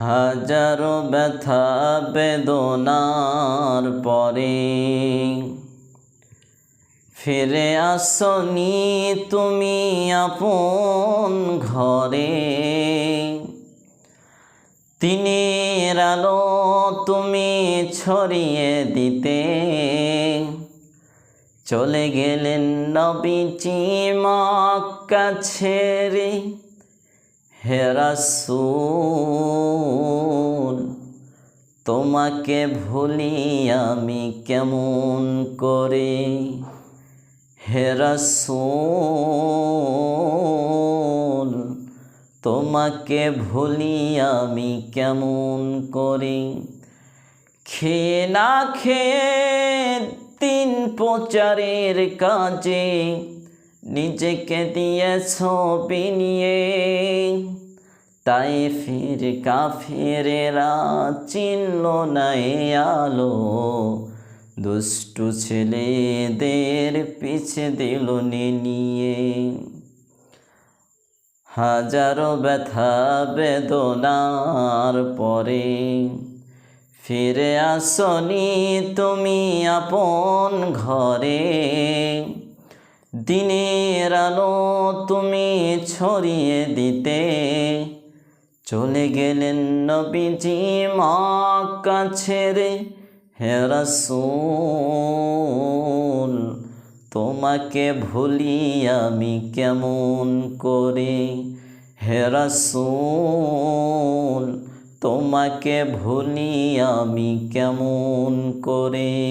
হাজারো ব্যথা বেদনার পরে ফিরে আসনি তুমি আপন ঘরে। দিনের আলো তুমি ছড়িয়ে দিতে। চলে গেলেন নবীজি মক্কা ছেড়ে। হেরাসুল তোমাকে ভুলি আমি কেমন করে? হেরাসুল তোমাকে ভুলি আমি কেমন করে? খেয়ে না খেয়ে দিন প্রচারের কাজে নিজেকে দিয়েছ বিনিয়ে। তাই ফির কাফেরেরা চিনল না এ আলো। দুষ্টু ছেলেদের পিছে দিল নিয়ে হাজারো ব্যথা বেদনার পরে ফিরে আসনি তুমি আপন ঘরে। দিনের আলো তুমি ছড়িয়ে দিতে। চলে গেলেন নবীজি মক্কা ছেড়ে, হে রাসূল, তোমাকে ভুলি আমি কেমন করে? হে রাসূল, তোমাকে ভুলি আমি কেমন করে?